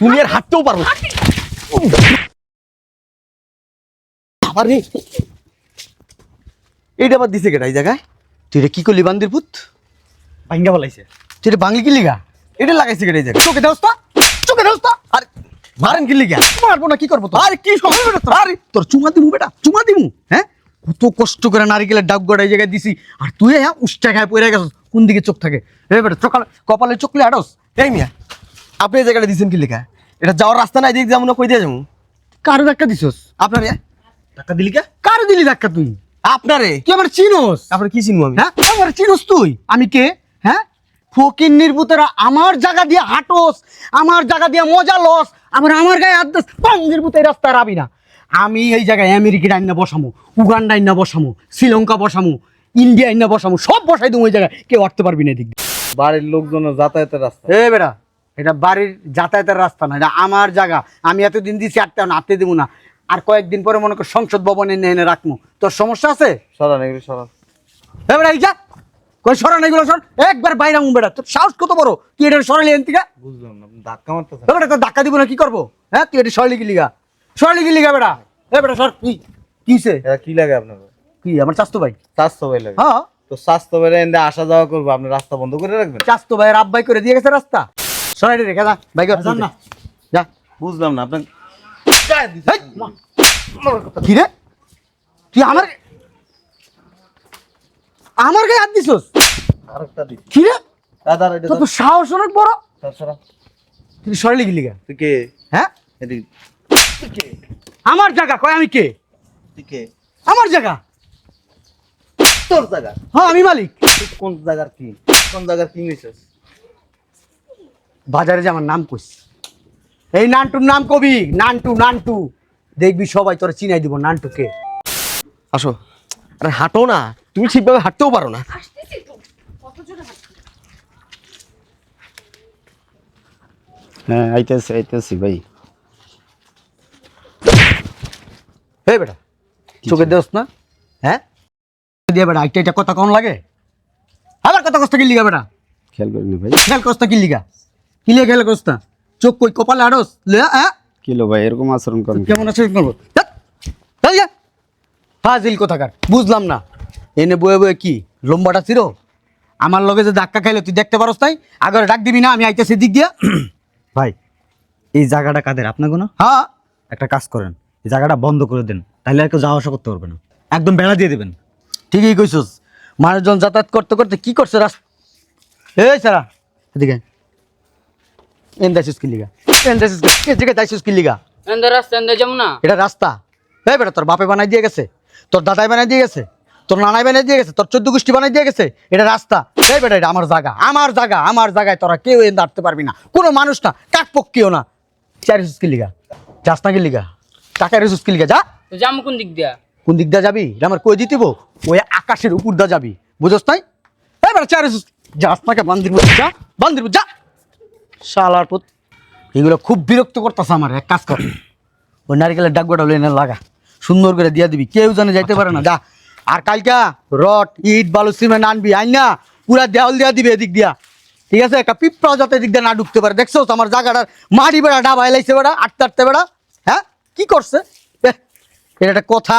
তুমি আর হাঁটতেও পারো। আবার রে। এইটা আবার দিছে কেটা এই জায়গায়? তুই কি করলি বান্দির পুত? ভাঙ্গা বলাইছে তুই এটা বাংলি কি লিগা এটা লাগাইছে কেটা এই জায়গায়? চোখে দেওস চোখে দেওস আরে মারেন কি লিগা মারবো না কি করব তো আরে কি সময় বেটা তোর? আরে তোর চুমা দিমু বেটা চুমা দিমু হ্যাঁ? কত কষ্ট করে নারিকেলের ডাক গড়া এই জায়গায় দিছি। আর তুই হ্যাঁ উষ্টা খায় পড়ে গেছিস। কোন দিকে চোখ থাকে? এ বেটা চোখ কপালে চোখলে আড়স এই মিয়া। আপনি এই জায়গাটা দিছেন কি লেখা? এটা যাওয়ার রাস্তা নাই দিক যেমন কই দিয়ে যাব? কার ধাক্কা দিছস? আপনার? টাকা দিলি কে? কার দিলি ধাক্কা তুই? আপনারে? তুই আমার চিনোস? আপনার কি চিনবো আমি? হ্যাঁ? আমার চিনোস তুই? আমি কে? হ্যাঁ? ফকির নির্বুতেরা আমার জায়গা দিয়ে হাঁটোস আমার জায়গা দিয়ে মজা লস আমার আমার গায়ে হাত দাস পাঙ্গের বুতে রাস্তা রাবি না। আমি এই জায়গায় আমেরিকা আইনা বসামু উগান্ডা আইনা বসামু শ্রীলঙ্কা বসামু ইন্ডিয়া আইনা বসামু সব বসাই দেবো ওই জায়গায়। কেউ আটতে পারবি না এদিক বাড়ির লোকজন যাতায়াতের রাস্তা। এ বেটা এটা বাড়ির যাতায়াতের রাস্তা না এটা আমার জায়গা। আমি এতদিন দিছি আটতে আটতে দেবো না। আর কয়েকদিন পরে মনে কর সংসদ ভবনে এনে এনে রাখব তোর সমস্যা আছে? সরান এগুলো সরান। এ এই যা। কই সরান এগুলো সর একবার বাইরে আমু বেটা তোর সাহস কত বড়? তুই এটা সরালি এন থেকে? বুঝলাম না ধাক্কা মারতেছেন বেটা তোর ধাক্কা দিব না কি করব? হ্যাঁ তুই এটা সরলি কি লিগা? সরলি কি লিগা বেটা? এ বেটা সর কি? কিসে এটা কি লাগে আপনার? কি আমার ভাই? স্বাস্থ্য ভাই লাগে। হ্যাঁ। তো স্বাস্থ্য ভাইরা এনে আসা যাওয়া করব আপনি রাস্তা বন্ধ করে রাখবেন? চাস্তো ভাইয়ের আব্বাই করে দিয়ে গেছে রাস্তা। সরাই রেখে যা যান না। যা। বুঝলাম না আপনার কি রে? তুই আমার আমার গায়ে হাত দিছস? আরেকটা দিই কি রে? দাদা এটা তো সাহস অনেক বড়। সরা। তুই সরালি গিলি গা? তুই কে? হ্যাঁ? এদিক। তুই কে? আমার জায়গা কয় আমি কে? তুই কে? আমার জায়গা। তোর জায়গা। হ্যাঁ আমি মালিক। কোন জায়গার কি কোন জায়গার কি নিছিস বাজারে যে আমার নাম কইস এই নানটুর নাম কবি নানটু নানটু। দেখবি সবাই তোরা চিনাই দিব নানটুকে। আসো। আরে হাঁটো না তুমি ঠিকভাবে হাঁটতেও পারো না। হ্যাঁ আইতেছি আইতেছি ভাই। হে বেটা চোখে দেওস না? হ্যাঁ? দিয়ে বেটা একটা এটা কথা কম লাগে? আবার কথা কষ্ট কি লিগা বেটা? খেয়াল করিনি ভাই। খেয়াল কষ্ট কি লিগা? কি লিগা খেয়াল কষ্ট চোখ কই কপালে আড়স? লে হ্যাঁ কিলো ভাই এরকম আচরণ করেন কেমন আছে করব? ফাজিল কোথাকার? বুঝলাম না। এনে বয়ে বয়ে কি? লম্বাটা ছিল আমার লগে যে ধাক্কা খাইলে তুই দেখতে পারস তাই? আগে ডাক দিবি না আমি আইতেছি দিক দিয়া। ভাই এই জায়গাটা কাদের? আপনাকে না হ্যাঁ। একটা কাজ করেন এই জায়গাটা বন্ধ করে দেন তাহলে আর কেউ যাওয়া আসা করতে পারবে না। একদম বেড়া দিয়ে দেবেন। ঠিকই কইছস। মানুষজন যাতায়াত করতে করতে কি করছে? রাস এই সারা এদিকে এন দাইছিস কি লিগা এন দাইছিস জায়গায় কি লিগা। রাস্তা এন্দার যাব না? এটা রাস্তা। এই বেটা তোর বাপে বানাই দিয়ে গেছে তোর দাদাই বানাই দিয়ে গেছে তোর নানাই বানাই দিয়ে গেছে তোর চোদ্দ গোষ্ঠী বানাই দিয়ে গেছে এটা রাস্তা। এই বেটা এটা আমার জায়গা আমার জায়গা আমার জায়গায় তোরা কেউ এনে দাঁড়তে পারবি না। কোনো মানুষ না কাক পক্ষীও না। চার কি লিগা। যাস না কি লিগা? টাকা রেসুস কি লিগা যা। যাব কোন দিক দিয়া? কোন দিক দা যাবি? এটা আমার কই দিতিব? ওই আকাশের উপর দা যাবি। বুঝস তাই এবার চার যাস নাকে বান্দির মধ্যে যা। বান্দির যা। শালার পুত। এগুলো খুব বিরক্ত করতেছে আমার, এক কাজ কর। ওই নারিকেলের ডাকবাটা এনে লাগা। সুন্দর করে দিয়া দিবি, কেউ জানে যাইতে পারে না। যা, আর কালকা রড ইট, বালু, সিমেন্ট আনবি, আইন না, পুরা দেওয়াল দিয়া দিবি এদিক দিয়া। ঠিক আছে? একটা পিঁপড়া যাতে এদিক দিয়ে না ঢুকতে পারে। দেখছ আমার জায়গাটার মাটি বেড়া, ডাবা এলাইছে বেড়া, আটতে আটতে বেড়া। হ্যাঁ? কি করছে? এটা একটা কথা।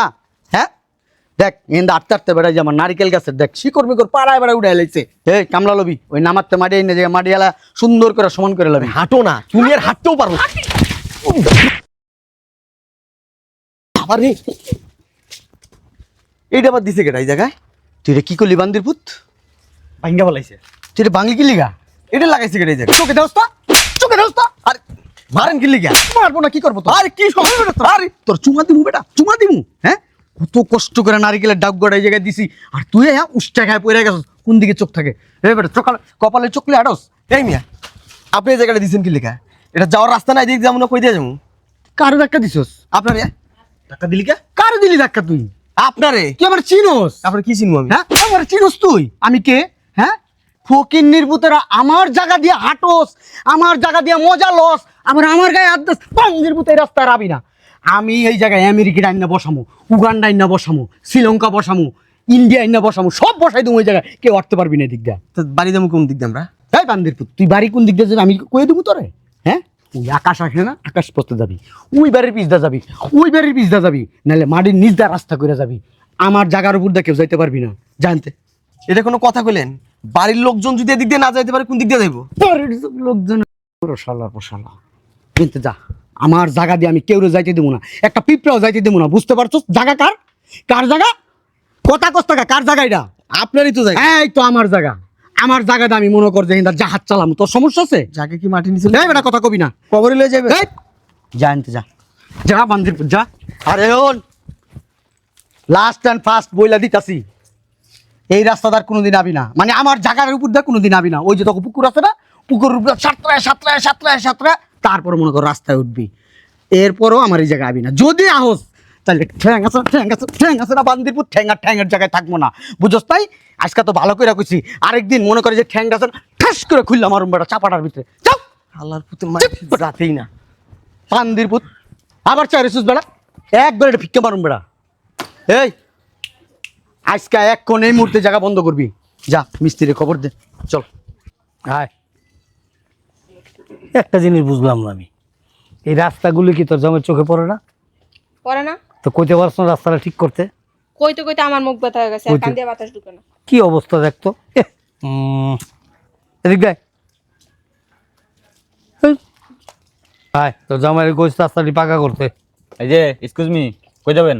দেখ এন্দা আটতে আটতে বেড়াই যে আমার নারিকেল গাছের দেখ শিকড় মিকড় পাড়ায় বেড়া উঠে এলাইছে এই কামলা লবি ওই নামাতে মাটি এনে যে মাটি এলা সুন্দর করে সমান করে লবি। হাঁটো না তুমি আর হাঁটতেও পারো। আবার রে। এইটা আবার দিছে কেটা এই জায়গায়? তুই এটা কি করলি বান্দির পুত? ভাঙ্গা বলাইছে তুই এটা বাংলি কি লিগা এটা লাগাইছে কেটা এই জায়গায়? চোখে দেওস চোখে দেওস আরে মারেন কি লিগা মারবো না কি করব তো আরে কি সময়? আরে তোর চুমা দিমু বেটা চুমা দিমু হ্যাঁ? কত কষ্ট করে নারিকেলের ডাব গড়া এই জায়গায় দিছি। আর তুই হ্যাঁ উষ্টা খায় পড়ে গেছিস কোন দিকে চোখ থাকে? রে বেটা চোখাল কপালে চোখলে আড়স এই মিয়া আপনি এই জায়গাটা দিছেন কি লেখা? এটা যাওয়ার রাস্তা নাই দিক যেমন কই দিয়ে যাব? কারও ধাক্কা দিছস? আপনার? টাকা দিলি কে? কারও দিলি ধাক্কা তুই? আপনারে? তুই আমার চিনোস? আপনার কি চিনবো আমি? হ্যাঁ আমার চিনোস তুই? আমি কে? হ্যাঁ? ফকির নির্বুতেরা আমার জায়গা দিয়ে হাঁটোস আমার জায়গা দিয়ে মজা লস আমার আমার গায়ে হাত দাস পাঙ্গের বুতে রাস্তা রাবি না। আমি এই জায়গায় আমেরিকা আইনা বসামু। উগান্ডা আইনা বসামু শ্রীলঙ্কা বসামু ইন্ডিয়া আইনা বসামু সব বসাই দেবো ওই জায়গায়। কেউ আটতে পারবি না দিয়ে। তো বাড়ি যাব কোন দিক দিয়ে আমরা? তাই বান্দির তুই বাড়ি কোন দিক দিয়ে যাবি? আমি কয়ে দেবো তোরে? হ্যাঁ? ওই আকাশ আসে না আকাশ পথে যাবি। ওই বাড়ির পিছদা যাবি ওই বাড়ির পিছদা যাবি। নাহলে মাটির নিচ দা রাস্তা করে যাবি। আমার জায়গার উপর দিয়ে কেউ যাইতে পারবি না। জানতে এটা কোনো কথা কইলেন? বাড়ির লোকজন যদি এদিক দিয়ে না যাইতে পারে কোন দিক দিয়ে যাইবো? বাড়ির লোকজন রসালা রসালা কিন্তু যা আমার জায়গা দিয়ে আমি কেউ যাইতে দেবো না। একটা পিঁপড়াও যাইতে দেবো না বুঝতে পারছ? জায়গা কার? কার জায়গা? কথা কস টাকা? কার জায়গা এটা? আপনারই তো জায়গা। এই তো আমার জায়গা। আমার জায়গাতে আমি মনে কর যে হিন্দা জাহাজ চালাম। তোর সমস্যা আছে? যাকে কি মাটি নিছিল এই বেটা কথা কবি না। কবরে লয়ে যাবে? যা আনতে যা। যা বান্দিরপুর যা। আরে ওন লাস্ট অ্যান্ড ফার্স্ট বইলা দিতাছি। এই রাস্তাদার কোনোদিন আবি না। মানে আমার জায়গার উপর দিয়ে কোনোদিন আবি না। ওই যে তখন পুকুর আছে না? পুকুরের উপর সাতটায় সাতটায় সাতটায় সাতটায় তারপর মনে কর রাস্তায় উঠবি। এরপরও আমার এই জায়গায় আবি না। যদি আহস তাহলে ঠ্যাং আছে ঠ্যাং আছে ঠ্যাং আছে না বান্দিরপুর ঠ্যাং আর ঠ্যাংয়ের জায়গায় থাকব না। বুঝস তাই? আজকে তো ভালো করে কইছি আরেকদিন মনে করে যে ঠ্যাংটা আছে ঠাস করে খুললাম আমার বেটা চাপাটার ভিতরে। যাও। আল্লাহর পুতে মাটি রাতেই না। পান্দির পুত আবার চাই রেসুস বেড়া। একবার এটা ফিক্কে মারুন বেড়া। এই আজকে এক কোন এই মুহূর্তে জায়গা বন্ধ করবি। যা মিস্ত্রির খবর দে। চল। হায় একটা জিনিস বুঝলাম না আমি। এই রাস্তাগুলি কি তোর জমের চোখে পড়ে না? পরে না। তো কইতে পারছ না রাস্তাটা ঠিক করতে? কইতে কইতে আমার মুখ ব্যথা হয়ে গেছে আর কান দিয়ে বাতাস ঢুকে না। কি অবস্থা দেখতো এদিক দেয় হায় তোর জামাইয়ের গোছ রাস্তাটি পাকা করতে। এই যে এক্সকিউজ মি কই যাবেন?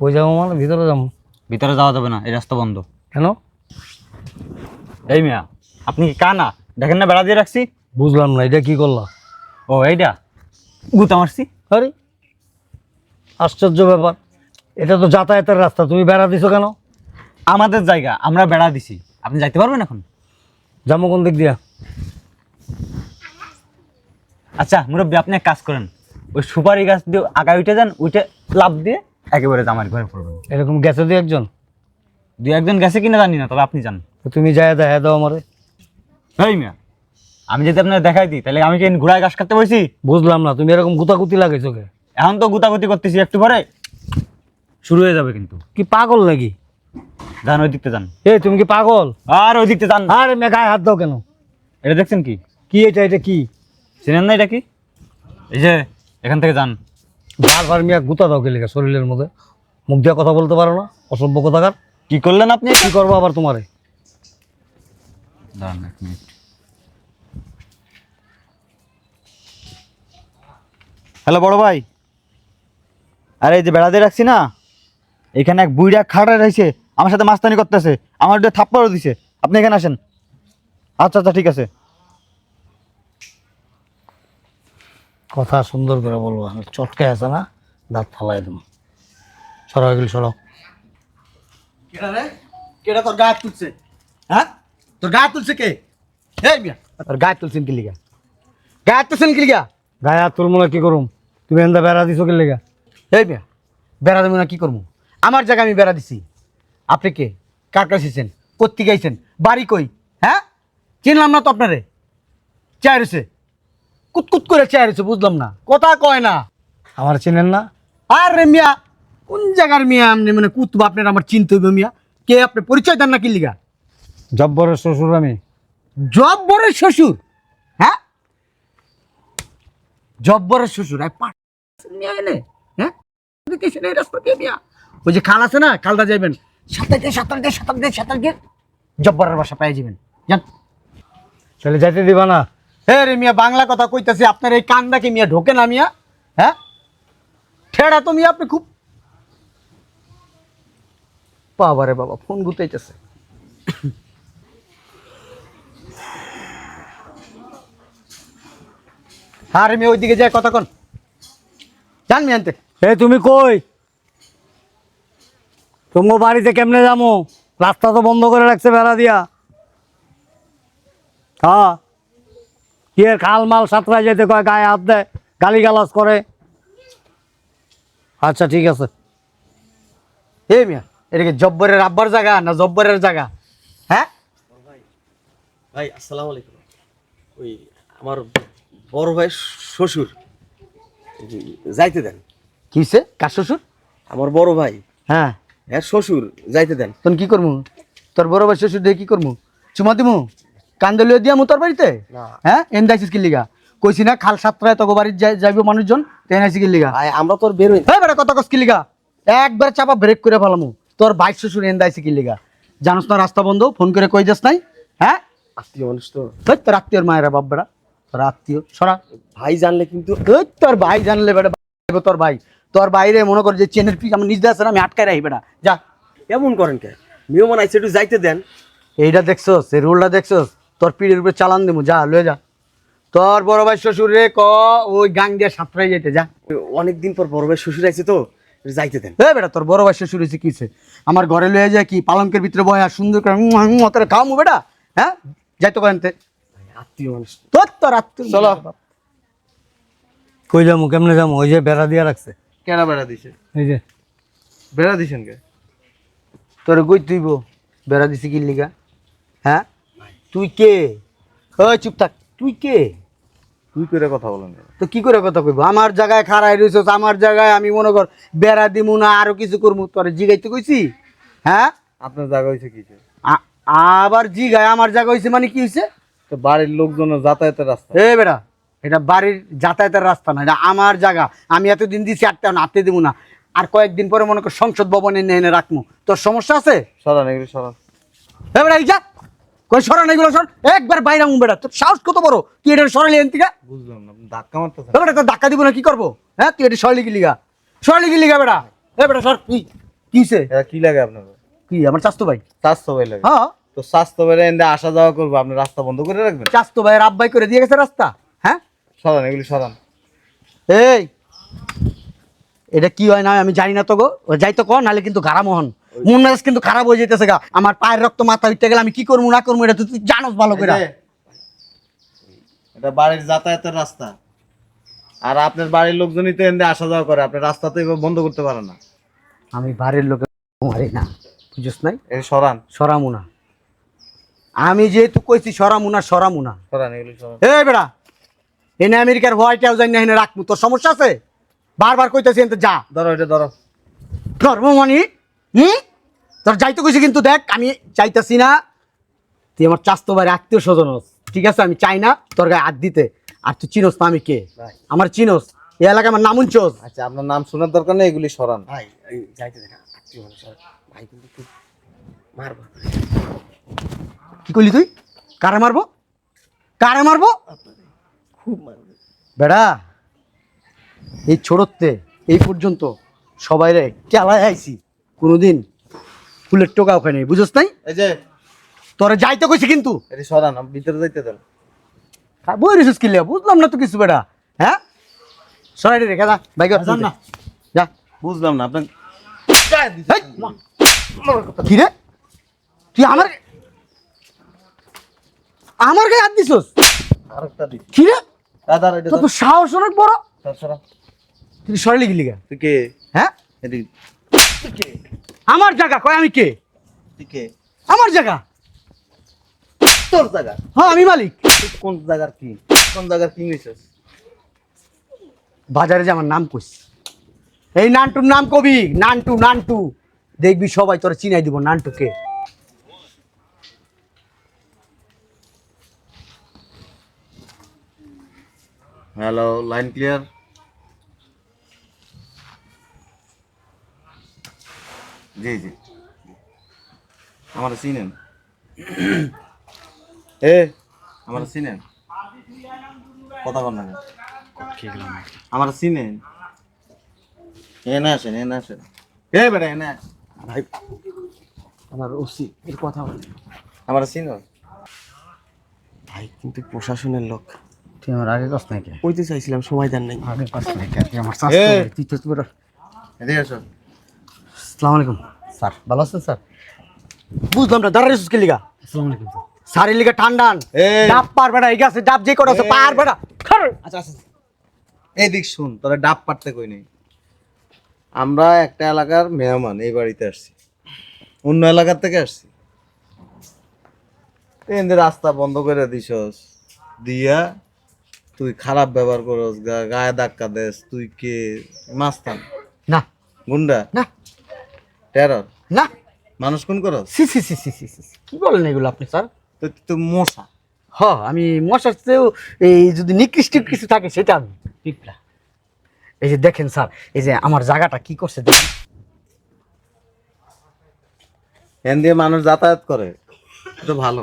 কই যাব মানে? ভিতরে যাব। ভিতরে যাওয়া যাবে না এই রাস্তা বন্ধ। কেন? এই মিয়া আপনি কি কানা? দেখেন না বেড়া দিয়ে রাখছি? বুঝলাম না এটা কি করলাম ও এইটা। গুতা মারছি। আরে আশ্চর্য ব্যাপার। এটা তো যাতায়াতের রাস্তা তুমি বেড়া দিছো কেন? আমাদের জায়গা আমরা বেড়া দিছি। আপনি যাইতে পারবেন এখন? যাব কোন দিক দিয়া? আচ্ছা মুরব্বী আপনি এক কাজ করেন। ওই সুপারি গাছ দিয়ে আগায় উঠে যান উঠে লাভ দিয়ে একেবারে জামার ঘরে পড়বেন এরকম গেছে দু একজন? দু একজন গেছে কিনা জানি না তবে আপনি যান। তো তুমি যায় দেখা দাও আমারে। এই মিয়া। আমি যদি আপনার দেখাই দিই তাহলে আমি কি ঘোড়ায় ঘাস কাটতে বসি? বুঝলাম না তুমি এরকম গুতাগুতি লাগাইছো কে? এখন তো গুতাগুতি করতেছি একটু পরে। শুরু হয়ে যাবে কিন্তু। কি পাগল নাকি? যান ওই দিকতে যান। এ তুমি কি পাগল? আর ওই দিকতে যান। আরে মে গায়ে হাত দাও কেন? এটা দেখছেন কি? কি এটা এটা কি? চিনেন না এটা কি? এই যে এখান থেকে যান। বারবার মিয়া গুতা দাও গেলে শরীরের মধ্যে। মুখ দিয়ে কথা বলতে পারো না অসভ্য কথাকার। কি করলেন আপনি? কি করব আবার তোমারে? দাঁড়ান এক মিনিট হ্যালো বড় ভাই। আরে এই যে বেড়া দিয়ে রাখছি না? এখানে এক বুইড়া খাড়া রয়েছে আমার সাথে মাস্তানি করতেছে আমার একটু থাপ্পড়ও দিছে। আপনি এখানে আসেন। আচ্ছা আচ্ছা ঠিক আছে। কথা সুন্দর করে বলব আমি চটকে আছে না দাঁত ফালাই দেবো। সরাও এগুলি সরাও কেডা রে? কেডা তোর গায়ে তুলছে? হ্যাঁ? তোর গায়ে তুলছে কে এই মিয়া তোর গায়ে তুলছেন কি লিগা গায়ে তুলছেন কি লিগা গায়ে হাত তোর মনে কি করুম তুমি এন্দা বেড়া দিছো কে লেগা এই মিয়া বেড়া দেবো না কি করব আমার জায়গায় আমি বেড়া দিছি আপনি কে কার কাছে এসেছেন কোথেকে গাইছেন বাড়ি কই হ্যাঁ চিনলাম না তো আপনারে চেয়ার এসে কুতকুত করে চেয়ার এসে বুঝলাম না কথা কয় না আমার চিনেন না আরে মিয়া কোন জায়গার মিয়া আপনি মানে কুতব আপনার আমার চিনতে হইবে মিয়া কে আপনি পরিচয় দেন না কি লিগা জব্বরের শ্বশুর আমি। জব্বরের শ্বশুর? হ্যাঁ? জব্বরের শ্বশুর হ্যাঁ? ওই যে খাল আছে না খালটা যাবেন সাঁতার সাঁতার দিয়ে সাঁতার দিয়ে সাঁতার দিয়ে জব্বরের বাসা পেয়ে যাবেন। জান তাহলে যাইতে দিবা না। হে রে মিয়া বাংলা কথা কইতাছি আপনার এই কান্দা কি মিয়া ঢোকে না মিয়া হ্যাঁ? ঠেড়া তো মিয়া আপনি খুব বাবা রে বাবা ফোন গুতাইতেছে। আর মেয়ে ওইদিকে যায় কথা কন জান মিয়া আনতে এ তুমি কই? তোমার বাড়িতে কেমনে যাব রাস্তা তো বন্ধ করে রাখছে বেড়া দিয়া। হ্যাঁ। কি খাল মাল সাঁতরায় যেতে কয় গায়ে হাত দেয় গালি গালাজ করে। আচ্ছা ঠিক আছে। হে মিয়া এটাকে জব্বরের আব্বার জায়গা না জব্বরের জায়গা? হ্যাঁ? ভাই আসসালামু আলাইকুম। ওই আমার বড় ভাই শ্বশুর। যাইতে দেন। কিসে কার শ্বশুর? আমার বড় ভাই। হ্যাঁ। হ্যাঁ শ্বশুর যাইতে দেন। তখন কি করব তোর বড় ভাই শ্বশুর দিয়ে কি করব চুমা দিমু? কান্দে লইয়া দিয়া মুতর বাড়িতে? হ্যাঁ এন দাইছিস কি লিগা? কইছি না খাল সাতটায় তোকে বাড়ি যাইব মানুষজন তেন আইসি কি লিগা? ভাই আমরা তোর বেরোই হ্যাঁ বেটা কত কস কি লিগা? একবার চাপা ব্রেক করে ফেলামু। তোর বাইশ শ্বশুর এন দাইছি কি লিগা? জানোস না রাস্তা বন্ধ ফোন করে কই যাস নাই? হ্যাঁ? আত্মীয় মানুষ তো। তোর আত্মীয়র মায়েরা বাপ বেড়া তোর আত্মীয়। সরা ভাই জানলে কিন্তু তোর ভাই জানলে বেটা তোর ভাই। তোর বাইরে মনে কর যে চেনের পিস আমার নিজ আছে আমি আটকায় রাখি বেটা। যা। এমন করেন কে? মেহমান আইসে একটু যাইতে দেন। এইটা দেখছস এই রোলটা দেখছস? তোর পিঠের উপরে চালান দেবো যা লয়ে যা। তোর বড় ভাই শ্বশুর রে ক ওই গাং দিয়ে সাঁতরাই যেতে যা। অনেকদিন পর বড় ভাই শ্বশুর আইছে তো যাইতে দেন। এ বেটা তোর বড় ভাই শ্বশুর হয়েছে কি আমার ঘরে লয়ে যায় কি পালঙ্কের ভিতরে বয় আর সুন্দর করে খাওয়ামু বেটা হ্যাঁ? যাই তো কেনতে আত্মীয় মানুষ। তোর তোর আত্মীয় চলো। কই যাব কেমনে যাব ওই যে বেড়া দিয়া রাখছে। কেন বেড়া দিছে। এই যে। বেড়া দিছেন কে? তোর গই তুইব? বেড়া দিছি কি লিগা? হ্যাঁ? তুই কে? ওই চুপ থাক। তুই কে? তুই করে কথা বলেন তো কি করে কথা কইব? আমার জায়গায় খাড়াই রইছস আমার জায়গায় আমি মনে কর বেড়া দিমু না আরও কিছু করমু। তোরে জিগাইতে কইছি? হ্যাঁ? আপনার জায়গা হয়েছে আ- আবার জিগায় আমার জায়গা হইছে মানে কি হইছে? তো বাড়ির লোকজন যাতায়াতের রাস্তা। এ বেড়া এটা বাড়ির যাতায়াতের রাস্তা না এটা আমার জায়গা। আমি এতদিন দিছি আটটা আটতে দিব না। আর কয়েকদিন পরে মনে কর সংসদ ভবনে এনে এনে রাখব তোর সমস্যা আছে? সরান এগুলো সরান। এ বেড়া এই যা। কই সরান এগুলো সর একবার বাইরে মু বেড়া তোর সাহস কত বড়? তুই এটা সরালি এন থেকে? বুঝলাম না ধাক্কা মারতেছেন। এ বেটা তোর ধাক্কা দিব না কি করব? হ্যাঁ তুই এটা সরলি গিলিগা সরলি গিলিগা বেড়া এ বেটা সর কি? কিসে কি লাগে আপনার? কি আমার চাস্তো ভাই? স্বাস্থ্য ভাই লাগে। হ্যাঁ। তো স্বাস্থ্য ভাই এনে আসা যাওয়া করব আপনি রাস্তা বন্ধ করে রাখবেন? চাস্তো ভাইয়ের আব্বাই করে দিয়ে গেছে রাস্তা হ্যাঁ? সরান এগুলি সরান। এই এটা কি হয় না আমি জানি না তো গো যাই তো কর নাহলে কিন্তু গারা মোহন মন মেজাজ কিন্তু খারাপ হয়ে যেতেছে গা। আমার পায়ের রক্ত মাথা উঠতে গেলে আমি কি করব না করব এটা তুই জানোস ভালো করে। এটা বাড়ির যাতায়াতের রাস্তা। আর আপনার বাড়ির লোকজনই তো এনে আসা যাওয়া করে আপনি রাস্তা তো বন্ধ করতে পারে না। আমি বাড়ির লোকে মারি না বুঝিস নাই? এই সরান। সরামু না। আমি যেহেতু কইছি সরামু না সরামু না সরান এগুলি সরান। এই বেড়া এনে আমেরিকার হোয়াইট হাউস না এনে রাখব তোর সমস্যা আছে? বারবার কইতেছি এনতে যা। ধরো এটা ধরো। ধর্মমানি হুম? তোর যাইতে কইছি কিন্তু দেখ আমি চাইতাছি না। তুই আমার চাস্তো বাইরে আত্মীয় স্বজন হস। ঠিক আছে? আমি চাই না তোর গায়ে হাত দিতে। আর তুই চিনোস না আমি কে? আমার চিনোস। এই এলাকায় আমার নাম উঞ্চোস আচ্ছা আপনার নাম শোনার দরকার নেই এগুলি সরান। ভাই যাইতে দেখা আত্মীয় মানুষ ভাই কিন্তু খুব মারবো। কি করলি তুই? কারে মারবো? কারে মারবো? খুব মারবো। বেড়া এই ছোটতে এই পর্যন্ত সবাই রে কেলায় আইছি। কোনোদিন ফুলের টোকা ওখানে বুঝোস নাই? এই যে তোরে যাইতে কইছি কিন্তু। এটি সরান আমি ভিতরে যাইতে দেন। বই রিসুস কিনলে বুঝলাম না তো কিছু বেড়া। হ্যাঁ? সরাই রে রেখে যা বাইক না। যা। বুঝলাম না আপনার কি রে? তুই আমার আমার গায়ে হাত দিছস? আরেকটা দিচ্ছি কি রে? দাদা এটা তো সাহস অনেক বড়। ধর, সরা তুই সরে গেলি গা তুই কে? হ্যাঁ? এটি আমার জায়গা কয় আমি কে? তুই কে? আমার জায়গা? তোর জায়গা? হ্যাঁ আমি মালিক। কোন জায়গার কি? কোন জায়গার কি হইছিস? বাজারে যে আমার নাম কইস। এই নানটুর নাম কবি। নানটু নানটু। দেখবি সবাই তোরা চিনাই দিব। নানটুকে। হ্যালো লাইন ক্লিয়ার জি জি। আমার চিনেন এ? আমার চিনেন কথা বল না আমার চিনেন এনে আসেন এনে আসেন। এ বেটা এনে আস। ভাই আমার ওসি এর কথা বলে। আমার চিন ভাই কিন্তু প্রশাসনের লোক। তুই আমার আগে কস নাকি কইতে চাইছিলাম সময় দেন নাই। আগে কস নাকি তুই আমার! তুই তো তোর এদিকে আসো। আসসালামু আলাইকুম। স্যার ভালো আছেন স্যার? বুঝলাম না দাঁড়ারে সুস্কে লিগা। আসসালামু আলাইকুম স্যার। সারের লিগা ঠান্ডান। ডাব পার বেড়া এই গাছে ডাব যে কটা আছে এই! পার বেড়া। খার! আচ্ছা আচ্ছা এদিক শুন তোরা ডাব পারতে কই নেই। আমরা একটা এলাকার মেহমান এই বাড়িতে আসছি। অন্য এলাকার থেকে আসছি। এদের রাস্তা বন্ধ করে দিছস। দিয়া তুই খারাপ ব্যবহার করস গায়ে ধাক্কা দেস তুই কে? মাস্তান না। গুন্ডা? না। টেরর না। মানুষ কোন করস? সি সি সি সি সি সি কি বলেন এগুলো আপনি স্যার? তো তুই মশা। হ আমি মশার চেয়েও এই যদি নিকৃষ্ট কিছু থাকে সেটা আমি পিঁপড়া। এই যে দেখেন স্যার এই যে আমার জায়গাটা কি করছে দেখেন। এন দিয়ে মানুষ যাতায়াত করে। তো ভালো।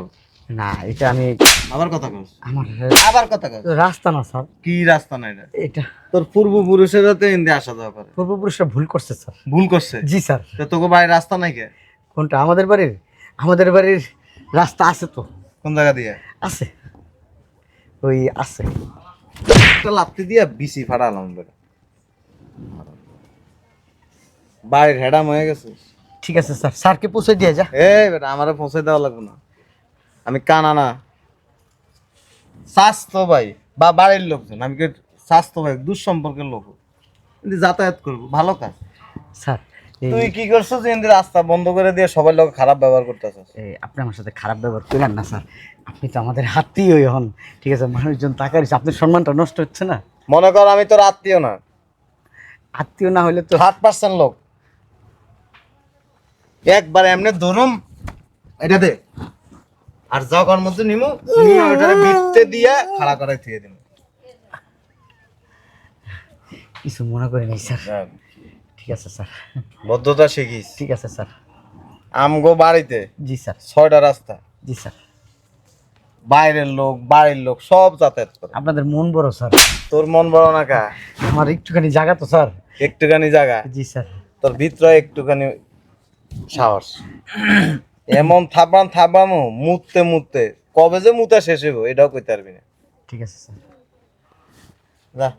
না এটা আমি আবার কথা কস। আমার আবার কথা কস। রাস্তা না স্যার। কি রাস্তা না এটা? এটা তোর পূর্বপুরুষেরা তো এন দিয়ে আসা যাওয়া করে। পূর্বপুরুষরা ভুল করছে স্যার। ভুল করছে? জি স্যার। তো তোকে বাড়ির রাস্তা নাই কে? কোনটা? আমাদের বাড়ির আমাদের বাড়ির রাস্তা আছে তো। কোন জায়গা দিয়ে? আছে। ওই আছে। একটা লাত্তি দিয়ে বিসি ফাটালাম বেটা বাড়ির হেডাম হয়ে গেছে। ঠিক আছে স্যার। স্যারকে পৌঁছে দিয়ে যা। এই বেটা আমারে পৌঁছে দেওয়া লাগবে না। আমি কানা না। স্বাস্থ্য ভাই বা বাড়ির লোকজন আমি কি স্বাস্থ্য ভাই দুঃসম্পর্কের লোক? কিন্তু যাতায়াত করব ভালো কাজ। স্যার তুই কি করছিস? যে রাস্তা বন্ধ করে দিয়ে সবার লোক খারাপ ব্যবহার করতেছিস। এই, আপনি আমার সাথে খারাপ ব্যবহার করেন না স্যার। আপনি তো আমাদের আত্মীয়ই হন ঠিক আছে? মানুষজন দিচ্ছে আপনার সম্মানটা নষ্ট হচ্ছে না? মনে কর আমি তোর আত্মীয় না। আত্মীয় না হলে তো সাত পার্সেন্ট লোক। একবার এমনি ধরুন এটা দে। আর যখন মধ্যে নিমু? নিয়ে বিটতে দিয়ে খাড়া করে থুয়ে দিমু। কিছু মনে করি নাই স্যার। ঠিক আছে স্যার। বদ্ধতা শিখিস। ঠিক আছে স্যার। আমগো বাড়িতে জি স্যার। ছয়টা রাস্তা। জি স্যার। বাইরের লোক বাড়ির লোক সব যাতায়াত করে। আপনাদের মন বড় স্যার। তোর মন বড় না কা? আমার একটুখানি জায়গা তো স্যার। একটুখানি জায়গা? জি স্যার। তোর ভিতরে একটুখানি সাহস। এমন থাপড়ান থাপড়ামো মুততে মুততে। কবে যে মুতা শেষ হইব এটাও কইতে পারবি না। ঠিক আছে স্যার। যা।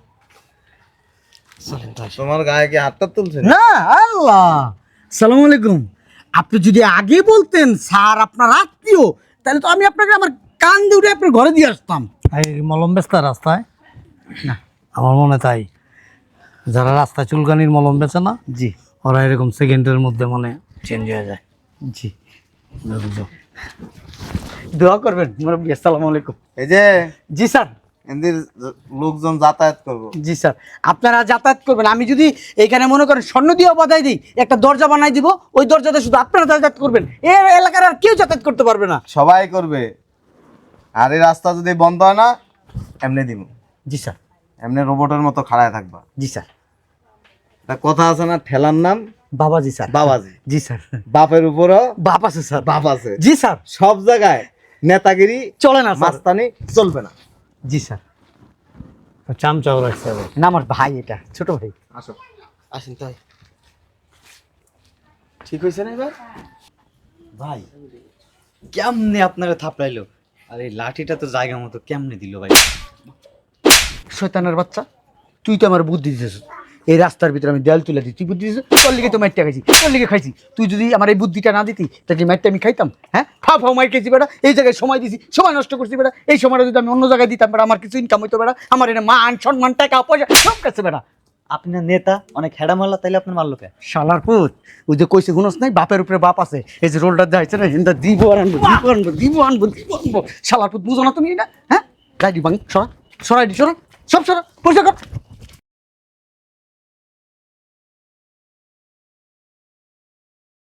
তোমার গায়ে কি হাতটা তুলছে? না আল্লাহ! সালাম আলাইকুম। আপনি যদি আগে বলতেন স্যার আপনার আত্মীয় তাহলে তো আমি আপনাকে আমার কান দিয়ে আপনার ঘরে দিয়ে আসতাম। এই মলম বেচতা রাস্তায়? না। আমার মনে তাই। যারা রাস্তায় চুলকানির মলম বেচে না জি। ওরা এরকম সেকেন্ডের মধ্যে মনে চেঞ্জ হয়ে যায়। জি। দোয়া করবেন মুরব্বী আসসালামু আলাইকুম। এই যে জি স্যার। এদের লোকজন যাতায়াত করব। জি স্যার। আপনারা যাতায়াত করবেন। আমি যদি এখানে মনে করেন স্বর্ণ দিয়ে বাধাই দিই একটা দরজা বানাই দিব ওই দরজাতে শুধু আপনারা যাতায়াত করবেন। এই এলাকার আর কেউ যাতায়াত করতে পারবে না। সবাই করবে। আর এই রাস্তা যদি বন্ধ হয় না এমনি দিব জি স্যার। এমনি রোবটের মতো খাড়ায় থাকবা। জি স্যার। তা কথা আছে না ঠেলার নাম? বাবাজি স্যার। বাবাজি। জি স্যার। বাপের উপরও বাপ আছে স্যার। বাপ আছে। জি স্যার। সব জায়গায় নেতাগিরি চলে না মাস্তানি চলবে না। জি স্যার। চামচাও রাখছে। না আমার ভাই এটা ছোট ভাই। আসো। আসেন তাই। ঠিক হয়েছে না এবার? ভাই কেমনে আপনারা থাপড়াইলো? আর এই লাঠিটা তো জায়গা মতো কেমনে দিল ভাই? শয়তানের বাচ্চা তুই তো আমার বুদ্ধি দিতেছ এই রাস্তার ভিতরে আমি দেয়াল তুলে দিই তুই বুদ্ধি দিছিস তোর লিগে তো মাইটটা খাইছি তোর লিগে খাইছি। তুই যদি আমার এই বুদ্ধিটা না দিতি তাহলে মাইটটা আমি খাইতাম? হ্যাঁ? ফা ফাও মাইর খেয়েছি বেটা এই জায়গায় সময় দিছি সময় নষ্ট করছি বেটা এই সময়টা যদি আমি অন্য জায়গায় দিতাম বেটা আমার কিছু ইনকাম হইতো বেটা আমার এনে মান সম্মান টাকা পয়সা সব কাছে বেটা আপনার নেতা অনেক হেডা মারলা তাইলে আপনার মারলো কে? শালার পুত ওই যে কইছে গুনস নাই বাপের উপরে বাপ আছে। এই যে রোলটা দেখাইছে না হিন্দা দিব আর আনব দিব আনব দিব আনব দিব আনব। শালার পুত বুঝো না তুমি না হ্যাঁ? গাড়ি ভাঙ সরা সরাই দি সরা সব সরা পরিষ্কার কর।